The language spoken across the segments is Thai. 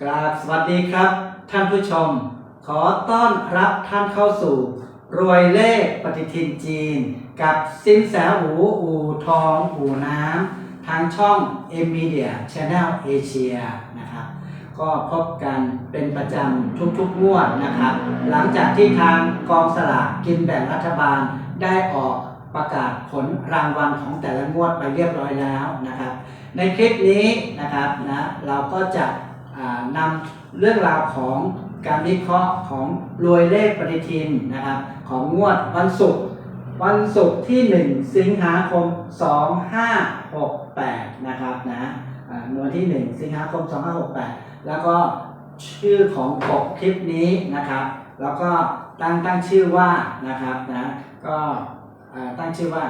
กราบสวัสดีครับ ท่านผู้ชม ขอต้อนรับท่านเข้าสู่ รวยเลขปฏิทินจีน กับสินแสหูอูทองอูน้ำทางช่อง m m e d i a Channel Asia นะครับ ก็พบกันเป็นประจำทุกๆงวดนะครับ หลังจากที่ทางกองสลากกินแบ่งรัฐบาลได้ออกประกาศผลรางวัลของแต่ละงวดไปเรียบร้อยแล้วนะครับ ในคลิปนี้นะครับนะเราก็จะ นำเรื่องราวของการวิเคราะห์ของรวยเลขปฏิทินนะครับของงวดวันศุกร์วันศุกร์ที่ 1 สิงหาคม 2568 นะครับนะวันที่ 1 สิงหาคม 2568 แล้วก็ชื่อของปกคลิปนี้นะครับ แล้วก็ตั้งตั้งชื่อว่านะครับนะก็ตั้งชื่อว่า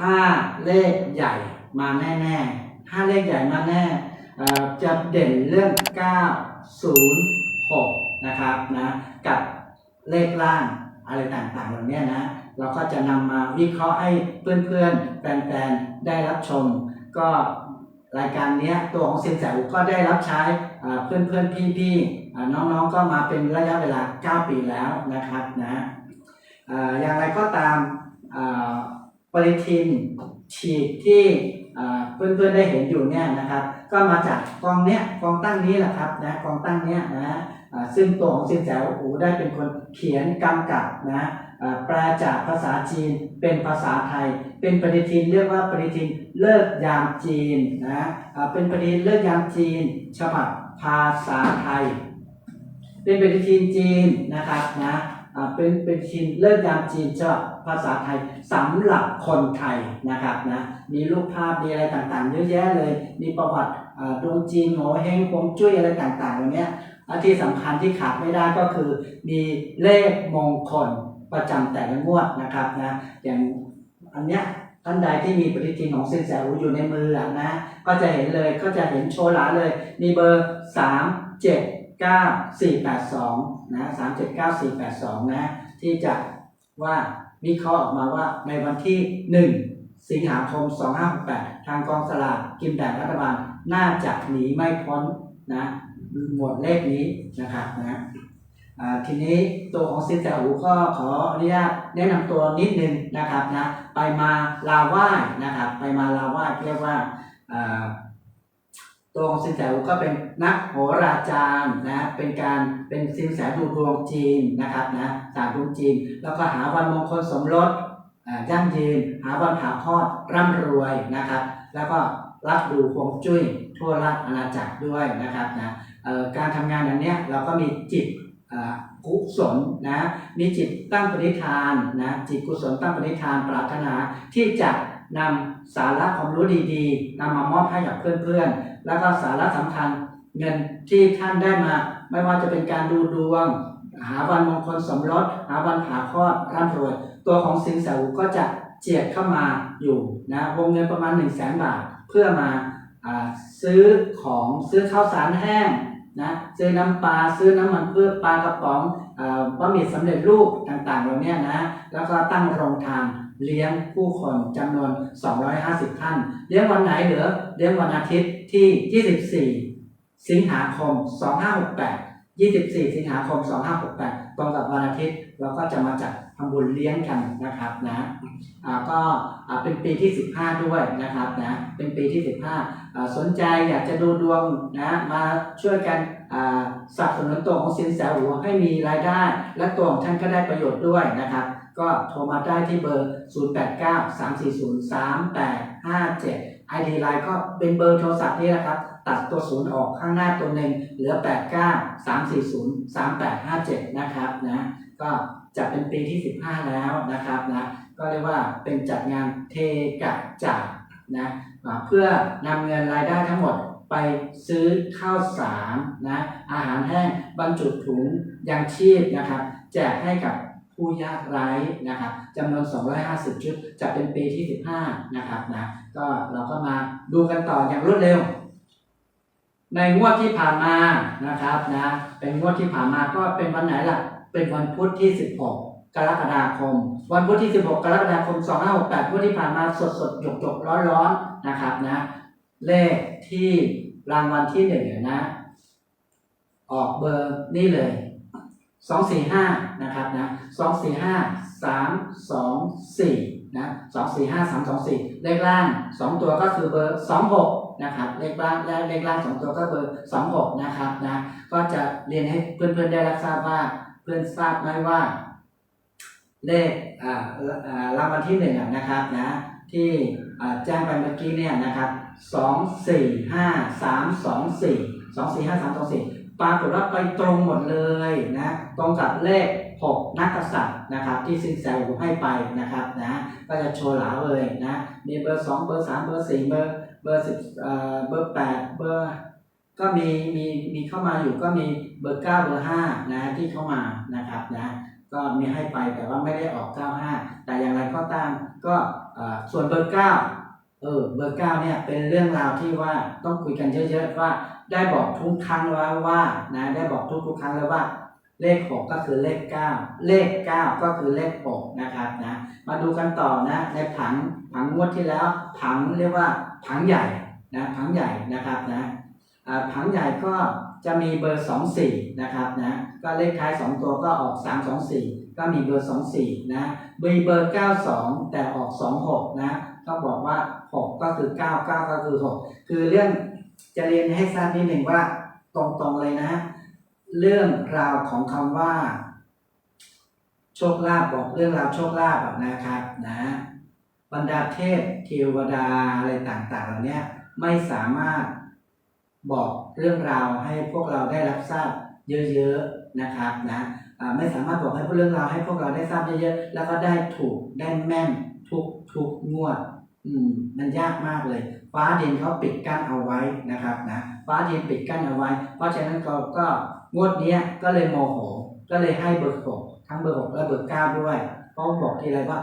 ห้าเลขใหญ่มาแน่ๆห้าเลขใหญ่มาแน่ จะเด่นเรื่อง 9 0 6 นะครับนะกับเลขล่างอะไรต่างๆเหล่านี้นะ เราก็จะนำมาวิเคราะห์ให้เพื่อนๆ แฟนๆ ได้รับชม ก็รายการนี้ตัวของสินแสอุก็ได้รับใช้เพื่อนๆ พี่ๆ น้องๆ ก็มาเป็นระยะเวลา 9 ปีแล้วนะครับนะอย่างไรก็ตามปริทินฉีดที่ เพื่อนๆได้เห็นอยู่เนี่ยนะครับ ก็มาจากกองเนี้ยกองตั้งนี้แหละครับนะกองตั้งเนี้ยนะซึ่งตัวของสินแสอูได้เป็นคนเขียนกำกับนะแปลจากภาษาจีนเป็นภาษาไทย เป็นปฏิทินเรียกว่าปฏิทินเลิกยามจีนนะเป็นปฏิทินเลิกยามจีน ฉบับภาษาไทย เป็นปฏิทินจีนนะครับนะ เป็นปฏิทินเลิกยามจีนฉบับภาษาไทยสำหรับคนไทยนะครับนะมีรูปภาพมีอะไรต่างๆ เยอะแยะเลย มีประวัติดวงจีนโงเฮงฮวงจุ้ยอะไรต่างๆเหล่านี้ที่สำคัญที่ขาดไม่ได้ก็คือ มีเลขมงคลประจำแต่ละงวดนะครับนะอย่างอันเนี้ยท่านใดที่มีปฏิทินของสินแสอูอยู่ในมือนะ ก็จะเห็นเลยก็จะเห็นโชว์หลาเลย มีเบอร์3 7 9 4 9482 นะ3 7 9 4 8 2 นะ ที่จะว่าวิเคราะห์ออกมาว่าในวันที่ 1 สิงหาคม 2568 ทางกองสลากกินแบ่งรัฐบาลน่าจะหนีไม่พ้นนะหมวดเลขนี้นะครับนะทีนี้ตัวของซินแสอูก็ขออนุญาตแนะนำตัวนิดนึงนะครับนะไปมาลาไหว้นะครับ ไปมาลาไหว้เรียกว่า ตัวของสินแสก็เป็นนักโหราจารย์นะเป็นการเป็นสินแสดูดวงจีนนะครับนะศาสตร์ดวงจีน แล้วก็หาวันมงคลสมรสอ่ายั่งยืน หาวันผ่าคลอดร่ำรวยนะครับ แล้วก็รับดูฮวงจุ้ยทั่วราชอาณาจักรด้วยนะครับนะการทำงานอันเนี้ยเราก็มีจิตกุศลนะมีจิตตั้งปณิธานนะจิตกุศลตั้งปณิธานปรารถนาที่จะ นำสาระความรู้ดีๆนำมามอบให้กับเพื่อนๆ แล้วก็สาระสำคัญเงินที่ท่านได้มา ไม่ว่าจะเป็นการดูดวง หาวันมงคลสมรสหาวันผ่าคลอดร่ำรวยตัวของสิงแสอูก็จะเจียดเข้ามาอยู่นะวงเงินประมาณ 1 0 0 0 0แสนบาท เพื่อมาอ่าซื้อของซื้อข้าวสารแห้ง นะซื้อน้ำปลาซื้อน้ำมันเพืชปลากระป๋องอ่าบะหมี่สำเร็จรูปต่างๆเหล่านี้นะแล้วก็ตั้งโรงทานเลี้ยงผู้คนจำนวน 250 ท่าน เลี้ยงวันไหนเหรือเลี้ยงวันอาทิตย์ที่ 24 สิงหาคม 2568 24 สิงหาคม 2568 ตรงกับวันอาทิตย์เราก็จะมาจัด ทำบุญเลี้ยงกันนะครับนะอ่าก็อ่าเป็นปีที่ 15 ด้วยนะครับนะเป็นปีที่ 15อ่าสนใจอยากจะดูดวงนะมาช่วยกันอ่าสนับสนุนตัวของสินแสหูให้มีรายได้ และตัวของท่านก็ได้ประโยชน์ด้วยนะครับ ก็โทรมาได้ที่เบอร์ 0893403857 ID ไลน์ก็เป็นเบอร์โทรศัพท์นี่แหละครับ ตัดตัวศูนย์ออกข้างหน้าตัวหนึ่งเหลือ 89 340 3857 นะครับนะก็ จะเป็นปีที่ 15 แล้วนะครับนะก็เรียกว่าเป็นจัดงานเทกะจ่ายนะเพื่อนำเงินรายได้ทั้งหมดไปซื้อข้าวสารนะอาหารแห้งบรรจุถุงยังชีพนะครับแจกให้กับผู้ยากไร้นะครับจำนวน 250 ชุดจะเป็นปีที่ 15 นะครับนะก็เราก็มาดูกันต่ออย่างรวดเร็ว ในงวดที่ผ่านมานะครับนะเป็นงวดที่ผ่านมาก็เป็นวันไหนล่ะ เป็นวันพุธที่ 16 กรกฎาคม วันพุธที่ 16 กรกฎาคม 2568งวดที่ผ่านมาสดสดหยกหยกร้อนร้อนนะครับนะ เลขที่รางวัลที่หนึ่งนะ ออกเบอร์นี่เลยสองสี่ห้านะครับนะสองสี่ห้าสามสองสี่นะสองสี่ห้าสามสองสี่เลขล่างสองตัวก็คือเบอร์สองหกนะครับเลขล่างและเลขล่างสองตัวก็เบอร์สองหกนะครับนะก็จะเรียนให้เพื่อนๆได้รับทราบว่า เพื่อนทราบไหมว่า เลขอ่าอ่ารางวัลที่หนึ่งนะครับนะที่อ่าแจ้งไปเมื่อกี้เนี่ยนะครับสองสี่ห้าสามสองสี่สองสี่ห้าสามสองสี่ปรากฏว่าไปตรงหมดเลยนะตรงกับเลขหกนักษัตริย์นะครับ ที่ซินแซวให้ไปนะครับนะก็จะโชว์หลาเลยนะมีเบอร์สองเบอร์สามเบอร์สี่เบอร์เบอร์สิบเอ่อเบอร์แปดเบอร์ ก็มีมีมีเข้ามาอยู่ก็มีเบอร์เก้าเบอร์ห้านะที่เข้ามานะครับนะก็มีให้ไปแต่ว่าไม่ได้ออก 95 แต่อย่างไรก็ตามก็อ่อส่วนเบอร์ 9 เออเบอร์ 9 เนี่ยเป็นเรื่องราวที่ว่าต้องคุยกันเยอะๆว่าได้บอกทุกครั้งแล้วว่านะได้บอกทุกทุกครั้งแล้วว่า เลข 6 ก็คือเลข 9 เลข 9 ก็คือเลข 6 นะครับนะมาดูกันต่อนะในผังผังงวดที่แล้วผังเรียกว่าผังใหญ่นะผังใหญ่นะครับนะ ผังใหญ่ก็จะมีเบอร์ 24 นะครับนะก็เลขท้าย 2 ตัวก็ออก 324 ก็มีเบอร์ 24 นะมีเบอร์ 92 แต่ออก 26 นะต้องบอกว่า 6 ก็คือ 9 9 ก็คือ 6 คือเรื่องจะเรียนให้ทราบนิดหนึ่งว่าตรงๆเลยนะ เรื่องราวของคำว่า โชคลาภบอกเรื่องราวโชคลาภนะครับนะบรรดาเทพเทวดาอะไรต่างๆเหล่านี้ไม่สามารถ บอกเรื่องราวให้พวกเราได้รับทราบเยอะๆนะครับนะไม่สามารถบอกให้พวกเรื่องราวให้พวกเราได้ทราบเยอะๆแล้วก็ได้ถูกได้แม่นทุกทุกงวด อืมมันยากมากเลย ฟ้าดินเขาปิดกั้นเอาไว้นะครับนะฟ้าดินปิดกั้นเอาไว้ เพราะฉะนั้นก็ก็งวดเนี้ยก็เลยโมโห ก็เลยให้เบอร์หกทั้งเบอร์หกและเบอร์เก้าด้วยเพราบอกทีไรว่า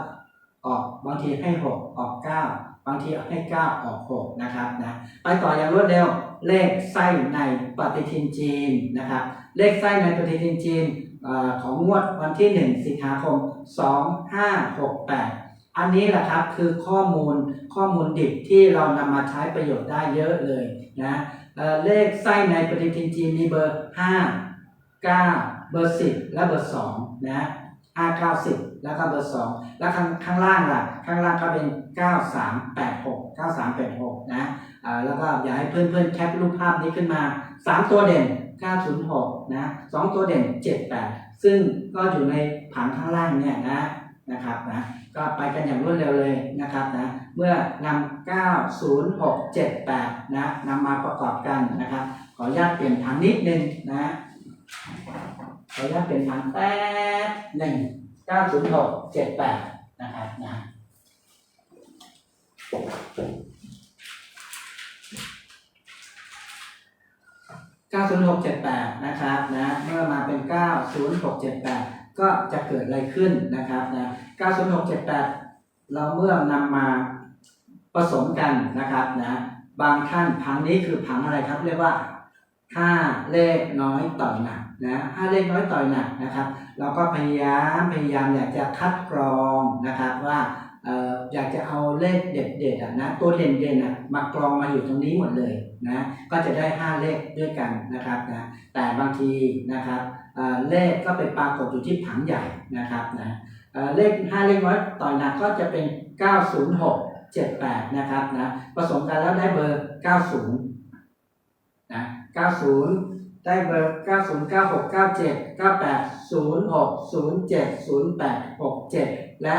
ออกบางทีให้หกออกเก้าบางทีให้เก้าออกหกนะครับนะไปต่ออย่างรวดเร็ว เลขไส้ในปฏิทินจีนนะครับเลขไส้ในปฏิทินจีนอของงวดวันที่ 1 สิงหาคม 2568 อันนี้แหละครับคือข้อมูลข้อมูลดิบที่เรานำมาใช้ประโยชน์ได้เยอะเลยนะเเลขไส้ในปฏิทินจีนมีเบอร์ 5 9 เบอร์ 10 และเบอร์ 2 นะ5 9 10 แล้วก็เบอร์ 2 แล้วข้างข้างล่างล่ะ ข้างล่างก็เป็น 9386 9386 นะอ่า แล้วก็อยากให้เพื่อนๆแคปรูปภาพนี้ขึ้นมา 3 ตัวเด่น 906 นะ2ตัวเด่น 78 ซึ่งก็อยู่ในผังข้างล่างเนี่ยนะนะครับนะก็ไปกันอย่างรวดเร็วเลยนะครับนะเมื่อนำ90678 นะนำมาประกอบกันนะครับ ขออนุญาตเปลี่ยนผังนิดนึงนะ ขออนุญาตเปลี่ยนผังแป๊บหนึ่ง90678 นะครับนะ 90678 นะครับนะเมื่อมาเป็น 90678 ก็จะเกิดอะไรขึ้นนะครับนะ90678 เราเมื่อนำมาผสมกันนะครับนะบางท่านผังนี้คือผังอะไรครับเรียกว่า5เลขน้อยต่อยหนักนะ5เลขน้อยต่อยหนักนะครับ เราก็พยายามพยายามอยากจะคัดกรองนะครับว่า อยากจะเอาเลขเด็ดๆนะตัวเด่นๆอะมากรองมาอยู่ตรงนี้หมดเลยนะก็จะได้ 5 เลขด้วยกันนะครับนะแต่บางทีนะครับเเลขก็ไปปรากฏอยู่ที่ผังใหญ่นะครับนะเเลข 5 เลขน้อยต่อหนักก็จะเป็น 906 78 นะครับนะผสมกันแล้วได้เบอร์ 90นะ90ได้เบอร์ 90 96 97 98 06 07 08 67 และ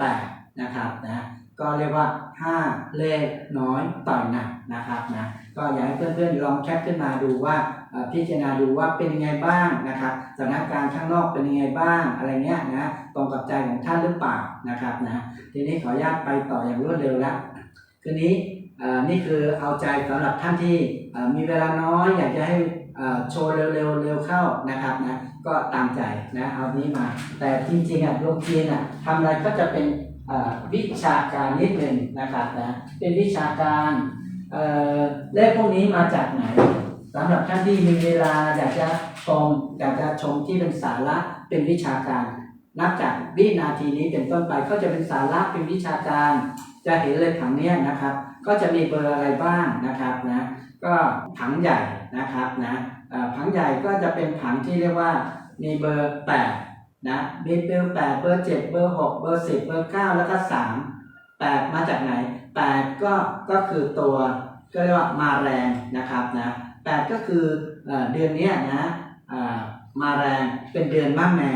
8 นะครับนะก็เรียกว่า 5 เลขน้อยต่อยหนักนะครับนะก็อยากให้เพื่อนๆลองแคปขึ้นมาดูว่าพิจารณาดูว่าเป็นยังไงบ้างนะครับสถานการณ์ข้างนอกเป็นยังไงบ้างอะไรเงี้ยนะตรงกับใจของท่านหรือเปล่านะครับนะทีนี้ขออนุญาตไปต่ออย่างรวดเร็วล้วคืนนี้นี่คือเอาใจสำหรับท่านที่มีเวลาน้อยอยากจะให้ โชว์เร็วๆเร็วเข้านะครับนะก็ตามใจนะเอานี้มา แต่จริงๆอะดวงจีนอะทำอะไรก็จะเป็นวิชาการนิดหนึ่งนะครับนะเป็นวิชาการเลขพวกนี้มาจากไหนสำหรับท่านที่มีเวลาอยากจะชมอยากจะชมที่เป็นสาระเป็นวิชาการ นับจากวินาทีนี้เป็นต้นไปก็จะเป็นสาระเป็นวิชาการ จะเห็นเลยผังเนี้ยนะครับ ก็จะมีเบอร์อะไรบ้างนะครับนะก็ผังใหญ่ นะครับนะผังใหญ่ก็จะเป็นผังที่เรียกว่ามีเบอร์8นะมีเบอร์8เบอร์ 7 เบอร์ 6 เบอร์ 10 เบอร์ 9 แล้วก็ 3 8 มาจากไหน 8 ก็ก็คือตัวก็เรียกว่ามาแรงนะครับนะ8ก็คือเอ่อเดือนนี้นะมาแรงเป็นเดือนมะแม่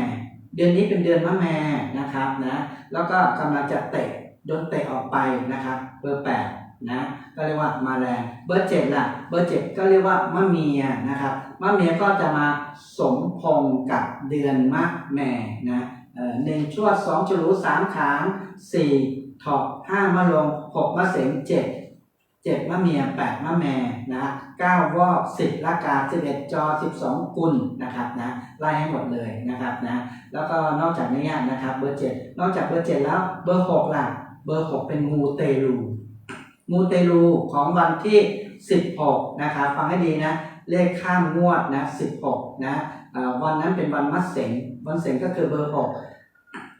เดือนนี้เป็นเดือนมะแม่นะครับนะแล้วก็กำลังจะเตะโดนเตะออกไปนะครับเบอร์ 8 นะก็เรียกว่ามาแรงเบอร์7ล่ะเบอร์7ก็เรียกว่ามะเมียนะครับมะเมียก็จะมาสมพงกับเดือนมะแม่นะเอ่อหนึ่งชวดสองฉลูสามขานสี่ถอกห้ามะลงหกมะเสงเจ็ดเจ็ดมะเมียแปดมะแม่นะเก้าวอกสิบละกาสิบเอ็ดจอสิบสองกุลนะครับนะไล่ให้หมดเลยนะครับนะแล้วก็นอกจากนี้นะครับเบอร์เจ็ดนอกจากเบอร์เจ็ดแล้วเบอร์หกล่ะเบอร์หกเป็นมูเตลู มูเตลูของวันที่สิบหกนะครับฟังให้ดีนะ เลขข้ามงวดนะสิบหกนะวันนั้นเป็นวันมัดเสงวันเสงก็คือเบอร์หก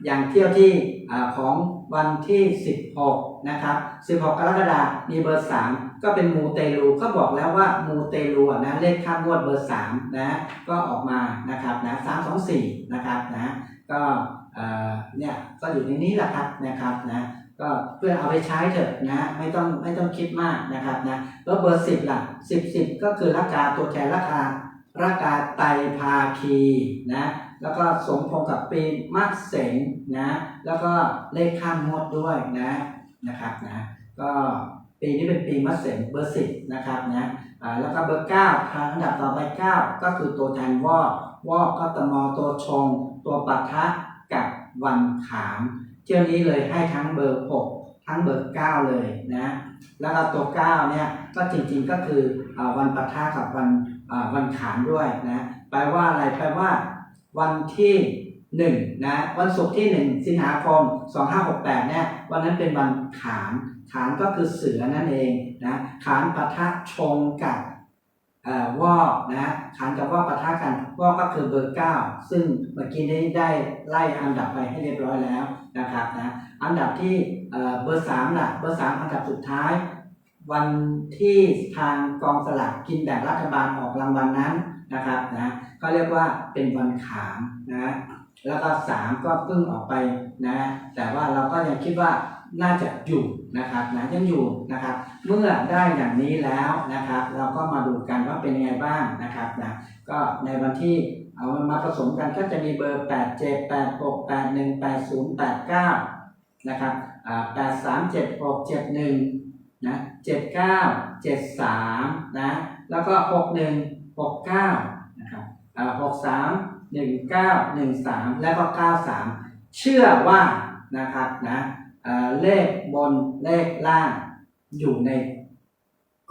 อย่างเที่ยวที่อของวันที่สิบหกนะครับสิบหกกรกฎาคมมีเบอร์สามก็เป็นมูเตลูก็บอกแล้วว่ามูเตลูนะเลขข้ามงวดเบอร์สามนะ ก็ออกมานะครับนะสามสองสี่นะครับนะก็เนี่ยก็อยู่ในนี้แหละครับนะครับนะ ก็เพื่อเอาไปใช้เถอะนะไม่ต้องไม่ต้องคิดมากนะครับนะแล้วเบอร์สิบล่ะสิบสิบก็คือราคาตัวแทนราคาราคาไตภาคีนะแล้วก็สมพงกับปีมัดเสงนะแล้วก็เลขข้ามงวดด้วยนะนะครับนะก็ปีนี้เป็นปีมัดเสงเบอร์สิบนะครับนะอ่าแล้วก็เบอร์เก้าทางอันดับต่อไปเก้าก็คือตัวแทนวอกวอกก็ตมตัวชง ตัวปัทะกับวันขาม ที่ยวนี้เลยให้ทั้งเบอร์ 6 ทั้งเบอร์ 9 เลยนะ แล้วก็ตัว 9 เนี่ยก็จริงๆก็คืออวันปัทะกับวันวันขามด้วยนะ แปลว่าอะไร แปลว่า วันที่1นะวันศุกร์ที่ 1 สิงหาคม 2568เนี่ยวันนั้นเป็นวันขามขามก็คือเสือนั่นเองนะขามปัทะชงกับ วอกนะขานกับวอกปะทะกันวอกก็คือเบอร์9ซึ่งเมื่อกี้นี้ได้ไล่อันดับไปให้เรียบร้อยแล้วนะครับนะอันดับที่เบอร์3ล่ะเบอร์3อันดับสุดท้าย วันที่ทางกองสลากกินแบ่งรัฐบาลออกรางวัลนั้นนะครับนะก็เรียกว่าเป็นวันขามนะแล้วก็3ก็เพิ่งออกไปนะแต่ว่าเราก็ยังคิดว่า น่าจะอยู่นะครับนะยังอยู่นะครับ เมื่อได้อย่างนี้แล้วนะครับ เราก็มาดูกันว่าเป็นยังไงบ้างนะครับนะก็ในวันที่เอามาผสมกันก็จะมีเบอร์ 8 7 8 6 8 1 8 0 8 9 นะครับอ่า8 3 7 6 7 1นะ7 9 7 3นะแล้วก็6 1 6 9นะครับอ่า6 3 1 9 1 3แล้วก็9 3เชื่อว่านะครับนะ เลขบนเลขล่างอยู่ใน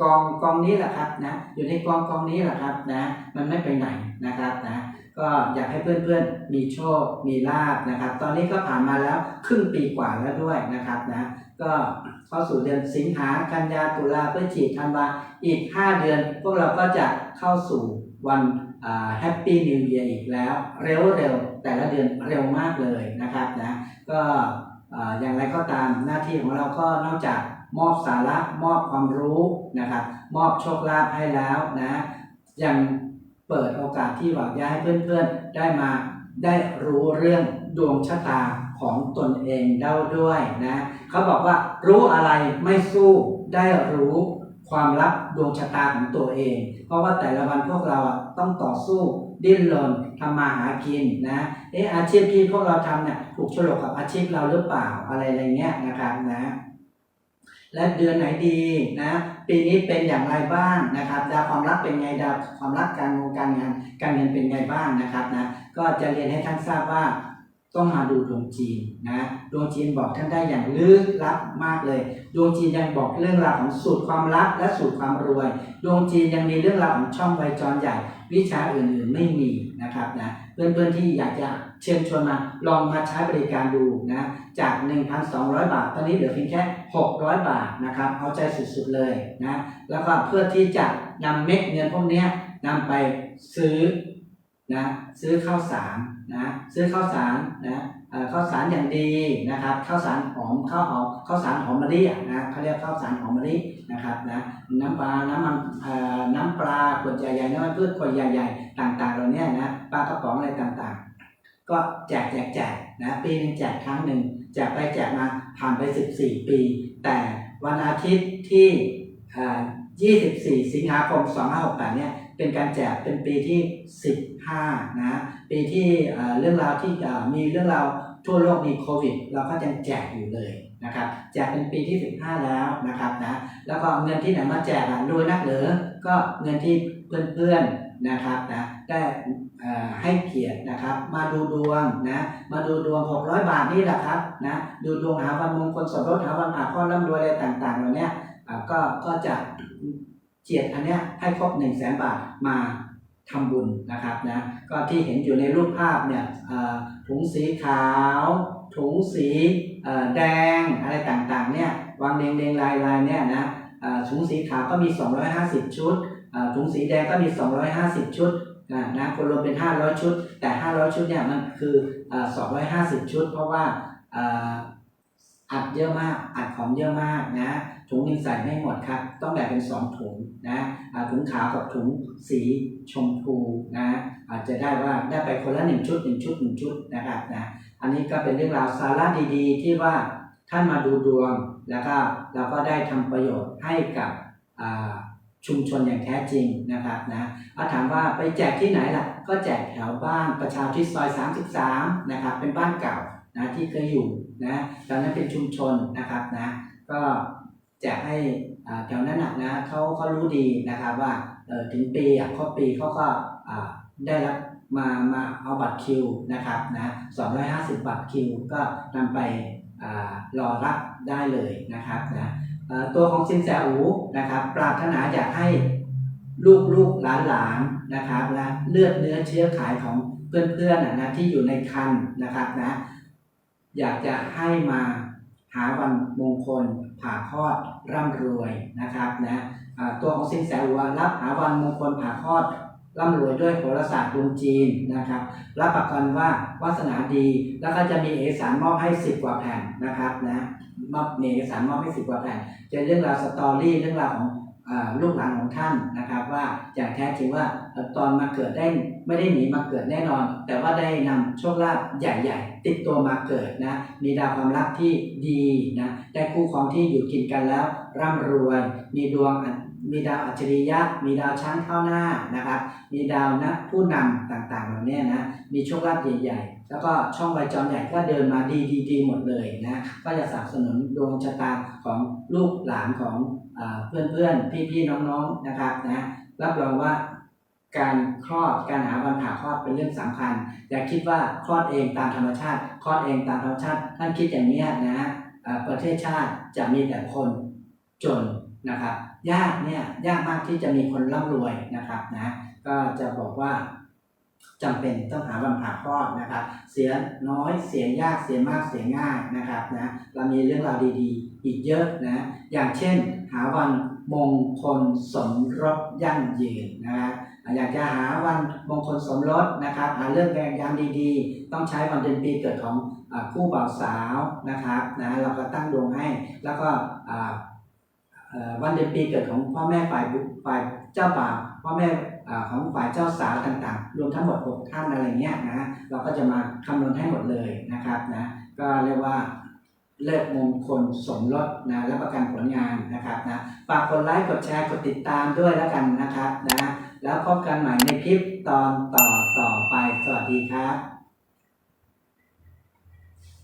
กองกองนี้แหละครับนะอยู่ในกองกองนี้แหละครับนะ มันไม่ไปไหนนะครับนะก็อยากให้เพื่อนๆมีโชค มีลาบนะครับ ตอนนี้ก็ผ่านมาแล้วครึ่งปีกว่าแล้วด้วยนะครับนะก็เข้าสู่เดือนสิงหากันยาตุลาพฤศจิกธันวาอีก 5 เดือน พวกเราก็จะเข้าสู่วันแฮปปี้นิวเ a r อีกแล้ว เร็วๆ แต่ละเดือนเร็วมากเลยนะครับนะก็ อย่างไรก็ตามหน้าที่ของเราก็นอกจากมอบสาระมอบความรู้นะครับมอบโชคลาภให้แล้วนะยังเปิดโอกาสที่หวังจะให้เพื่อนๆ ได้มาได้รู้เรื่องดวงชะตาของตนเองเด้าด้วยนะเขาบอกว่ารู้อะไรไม่สู้ได้รู้ความลับดวงชะตาของตัวเอง เพราะว่าแต่ละวันพวกเราต้องต่อสู้ดิ้นรน ทำมาหากินนะเอออาชีพที่พวกเราทำเนี่ยถูกฉลกกับอาชีพเราหรือเปล่าอะไรอะไรเงี้ยนะครับนะ และเดือนไหนดีนะปีนี้เป็นอย่างไรบ้างนะครับดาวความรักเป็นไงดาวความรักการงานการงานการเงินเป็นไงบ้างนะครับนะก็จะเรียนให้ท่านทราบว่า ต้องมาดูดวงจีนนะดวงจีนบอกท่านได้อย่างลึกลับมากเลย ดวงจีนยังบอกเรื่องราวของสูตรความลับและสูตรความรวย ดวงจีนยังมีเรื่องราวของช่องไวจรใหญ่ วิชาอื่นๆไม่มีนะครับนะเพื่อนๆที่อยากจะเชิญชวนมาลองมาใช้บริการดูนะจาก 1,200 บาท ตอนนี้เหลือเพียงแค่ 600 บาทนะครับเอาใจสุดๆเลยนะแล้วก็เพื่อที่จะนำเม็ดเงินพวกนี้นำไปซื้อ นะซื้อข้าวสารนะซื้อข้าวสารนะข้าวสารอย่างดีนะครับข้าวสารหอมข้าวหอมข้าวสารหอมมะลินะเขาเรียกข้าวสารหอมมะลินะครับนะน้ำปลาน้ำมันเอ่อน้ำปลาขวดใหญ่ๆน้ำมันพืชขวดใหญ่ ๆ ต่างๆเหล่านี้นะปลากระป๋องอะไรต่างๆ ก็แจกแจกแจกนะปีหนึงแจกครั้งหนึ่งแจกไปแจกมาผ่านไป 14 ปี แต่วันอาทิตย์ที่เอ่อ24 สิงหาคม 2568 เนี่ย เป็นการแจกเป็นปีที่ 15 นะ ปีที่เรื่องราวที่มีเรื่องราวทั่วโลกมีโควิด เราก็ยังแจกอยู่เลยนะครับแจกเป็นปีที่ 15 แล้วนะครับนะแล้วก็เงินที่ไหนมาแจกรวยนักเหรือก็เงินที่เพื่อนๆนะครับนะได้ให้เกียรตินะครับ มาดูดวงนะมาดูดวง 600 บาทนี่แหละครับนะดูดวงหาวันมงคลสมรสหาวันหาข้อร่ำรวยอะไรต่างๆเหล่านี้ก็ก็จะ เจียดอันเนี้ยให้ครบ1 0 0 0 0แสนบาทมาทำบุญนะครับนะก็ที่เห็นอยู่ในรูปภาพเนี่ยถุงสีขาว ถุงสีแดงอะไรต่างๆเนี่ยวางเรียงเรียงๆรายรายๆเนี่ยนะถุงสีขาวก็มี 250 ชุดถุงสีแดงก็มี 250 ชุดนะนะคนรวมเป็น 500 ชุด แต่ 500 ชุดเนี่ยมันคือเอ่อ250 ชุด เพราะว่า เยอะมาก อัดของเยอะมากนะ ถุงหนึงใส่ไม่หมดครับ ต้องแบ่งเป็นสองถุงนะถุงขาวกับถุงสีชมพูนะอาจจะได้ว่าได้ไปคนละหนึ่งชุดหนึ่งชุดหนึ่งชุดนะครับนะอันนี้ก็เป็นเรื่องราวสาระดีๆ ที่ว่าท่านมาดูดวงแล้วก็เราก็ได้ทำประโยชน์ให้กับชุมชนอย่างแท้จริงนะครับนะเอาถามว่าไปแจกที่ไหนล่ะ ก็แจกแถวบ้านประชาธิปซอย 33 นะครับ เป็นบ้านเก่า นะที่เคยอยู่นะตอนนั้นเป็นชุมชนนะครับนะก็จกให้แถวนั้นนะนะเขาเขารู้ดีนะครับว่าถึงปีอะครบปีเขาก็ได้รับมามาเอาบัตรคิวนะครับนะ250 บัตรคิวก็นำไปรอรับได้เลยนะครับนะตัวของสินแสอูนะครับปรารถนาอยากให้ลูกลูกหลานหลานนะครับและเลือดเนื้อเชื้อขายของเพื่อนๆนนะที่อยู่ในคันนะครับนะ อยากจะให้มาหาวันมงคลผ่าคลอดร่ำรวยนะครับนะตัวของสินแสหัวรับหาวันมงคลผ่าคลอดร่ำรวยด้วยโหราศาสตร์ดวงจีนนะครับรับประกันว่าวาสนาดีแล้วก็จะมีเอกสารมอบให้สิบกว่าแผ่นนะครับนะมอบเอกสารมอบให้สิบกว่าแผ่นจะเรื่องราวสตอรี่เรื่องราวของลูกหลานของท่านนะครับ ว่าอย่างแท้จริงว่าตอนมาเกิดได้ ไม่ได้หนีมาเกิดแน่นอน แต่ว่าได้นำโชคลาภใหญ่ ๆ ติดตัวมาเกิดนะ มีดาวความรักที่ดีนะ ได้คู่ครองที่อยู่กินกันแล้ว ร่ำรวย มีดวงมีดาวอัจฉริยะ มีดาวช้างเข้าหน้านะครับ มีดาวนะผู้นำต่างๆเหล่านี้นะ มีโชคลาภใหญ่ ๆ แล้วก็ช่องใบจรใหญ่ก็เดินมาดีๆหมดเลยนะ ก็จะสนับสนุนดวงชะตาของลูกหลานของอเพื่อนๆ พี่ๆ น้องๆ นะครับนะ รับรองว่า การคลอดการหาวันผ่าคลอดเป็นเรื่องสำคัญ อย่าคิดว่าคลอดเองตามธรรมชาติคลอดเองตามธรรมชาติท่านคิดอย่างนี้นะประเทศชาติจะมีแต่คนจนนะครับยากเนี่ยยากมากที่จะมีคนร่ำรวยนะครับนะก็จะบอกว่าจำเป็นต้องหาวันผ่าคลอดนะครับ เสียน้อยเสียยากเสียมากเสียง่ายนะครับนะเรามีเรื่องราวดีๆ อีกเยอะนะอย่างเช่น หาวันมงคลสมรสยั่งยืนนะฮะอยากจะหาวันมงคลสมรสนะครับหาเรื่องแรงยามดีๆ ต้องใช้วันเดือนปีเกิดของคู่บ่าวสาวนะครับนะเราก็ตั้งดวงให้แล้วก็วันเดือนปีเกิดของพ่อแม่ฝ่ายฝ่ายเจ้าบ่าวพ่อแม่ของฝ่ายเจ้าสาวต่างๆ รวมทั้งหมด6ท่านอะไรเงี้ยนะเราก็จะมาคำนวณให้หมดเลยนะครับนะก็เรียกว่าเลิกมงคลสมรสนะและประกันผลงานนะครับนะฝากกดไลค์กดแชร์กดติดตามด้วยแล้วกันนะครับนะ แล้วพบกันใหม่ในคลิปตอนต่อต่อไป สวัสดีครับ